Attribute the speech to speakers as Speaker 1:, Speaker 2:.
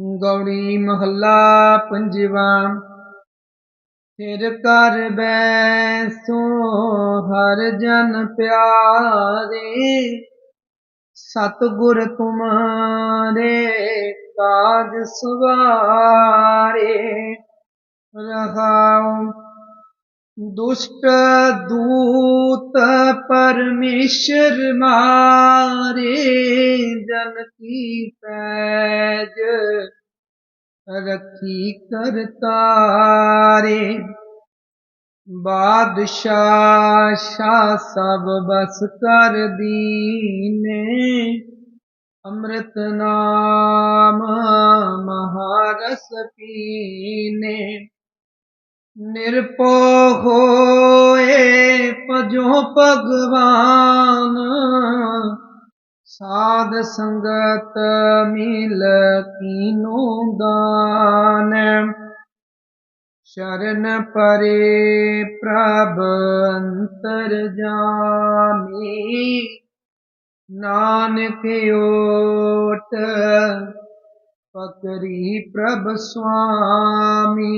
Speaker 1: ਗੌੜੀ ਮਹੱਲਾ ਪੰਜਵਾ। ਫਿਰ ਕਰ ਬੈਸੋ ਹਰ ਜਨ ਪਿਆਰੇ, ਸਤਿਗੁਰ ਤੁਮਾਰੇ ਕਾਜ ਸਵਾਰੇ। ਰਹਾਉ ਦੁਸ਼ਟ ਦੂਤ ਪਰਮੇਸ਼ਰ ਮਾਰੇ, ਜਨ ਕੀ ਪੈ ਰਖੀ ਕਰਤਾਰੇ। ਬਾਦਸ਼ਾਹ ਸ਼ਾਹ ਸਭ ਬਸ ਕਰ ਦੀਨੇ। ਅੰਮ੍ਰਿਤ ਨਾਮ ਮਹਾਰਸ ਪੀਨੇ। ਨਿਰਪੋ ਹੋਏ ਭਜੋ ਭਗਵਾਨ। ਸਾਧ ਸੰਗਤ ਮਿਲ ਕੀਨੋ ਦਾਨ। ਸ਼ਰਨ ਪਰੇ ਪ੍ਰਭ ਅੰਤਰ ਜਾਮੀ। ਨਾਨਕ ਓਟ ਪਕਰੀ ਪ੍ਰਭ ਸੁਆਮੀ।